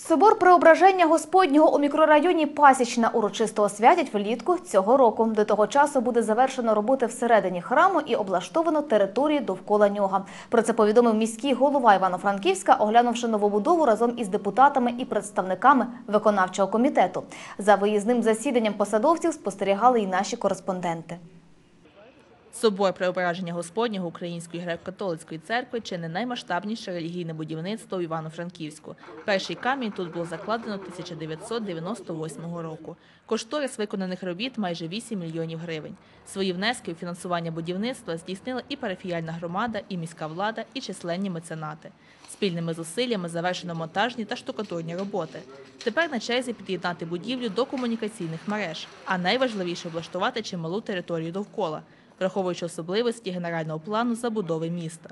Собор Преображення Господнього у мікрорайоні Пасічна урочисто освятять влітку цього року. До того часу буде завершено роботи всередині храму і облаштовано території довкола нього. Про це повідомив міський голова Івано-Франківська, оглянувши новобудову разом із депутатами і представниками виконавчого комітету. За виїзним засіданням посадовців спостерігали і наші кореспонденти. Собор Преображення Господнього Української греко-католицької церкви чи не наймасштабніше релігійне будівництво в Івано-Франківську. Перший камінь тут було закладено 1998 року. Кошторис виконаних робіт майже 8 мільйонів гривень. Свої внески у фінансування будівництва здійснила і парафіяльна громада, і міська влада, і численні меценати. Спільними зусиллями завершено монтажні та штукатурні роботи. Тепер на черзі під'єднати будівлю до комунікаційних мереж, а найважливіше облаштувати чималу територію довкола враховуючи особливості генерального плану забудови міста.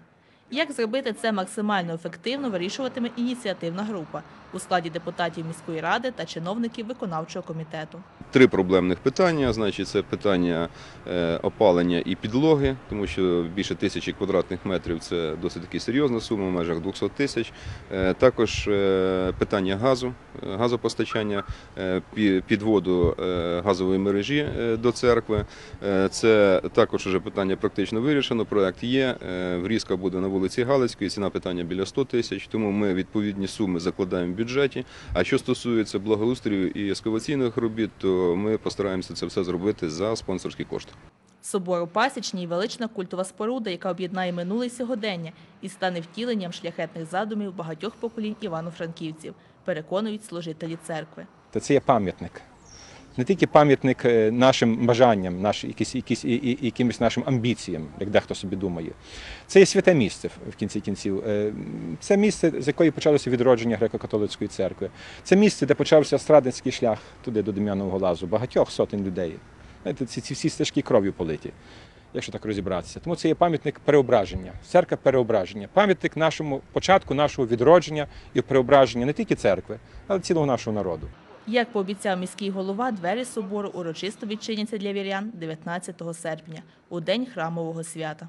Як зробити це максимально ефективно, вирішуватиме ініціативна група у складі депутатів міської ради та чиновників виконавчого комітету. Три проблемних питання. Значить, це питання е, опалення і підлоги, тому що більше тисячі квадратних метрів це досить таки серйозна сума, в межах 200 тисяч. Е, Також е, питання газу, газопостачання, підводу газової мережі до церкви. Це також вже питання практично вирішено. Проект є. Врізка буде на вулиці Галицької. Ціна питання біля 100 тисяч. Тому ми відповідні суми закладаємо в бюджеті. А що стосується благоустрою і ескаваційних робіт, то ми постараємося це все зробити за спонсорські кошти. Собор у Пасічній – велична культова споруда, яка об'єднає минуле сьогодення і стане втіленням шляхетних задумів багатьох поколінь івано-франківців, переконують служителі церкви. Та це є пам'ятник. Не тільки пам'ятник е, нашим бажанням, наш, якісь, якісь, і, якимось нашим амбіціям, як дехто собі думає. Це є святе місце в кінці кінців. Е, Це місце, з якої почалося відродження греко-католицької церкви. Це місце, де почався страдницький шлях туди до Дем'янового лазу, багатьох сотень людей. Знаєте, ці, ці всі стежки кров'ю политі, якщо так розібратися. Тому це є пам'ятник переображення, церква переображення, пам'ятник нашому початку нашого відродження і переображення не тільки церкви, але цілого нашого народу. Як пообіцяв міський голова, двері собору урочисто відчиняться для вірян 19 серпня, у день храмового свята.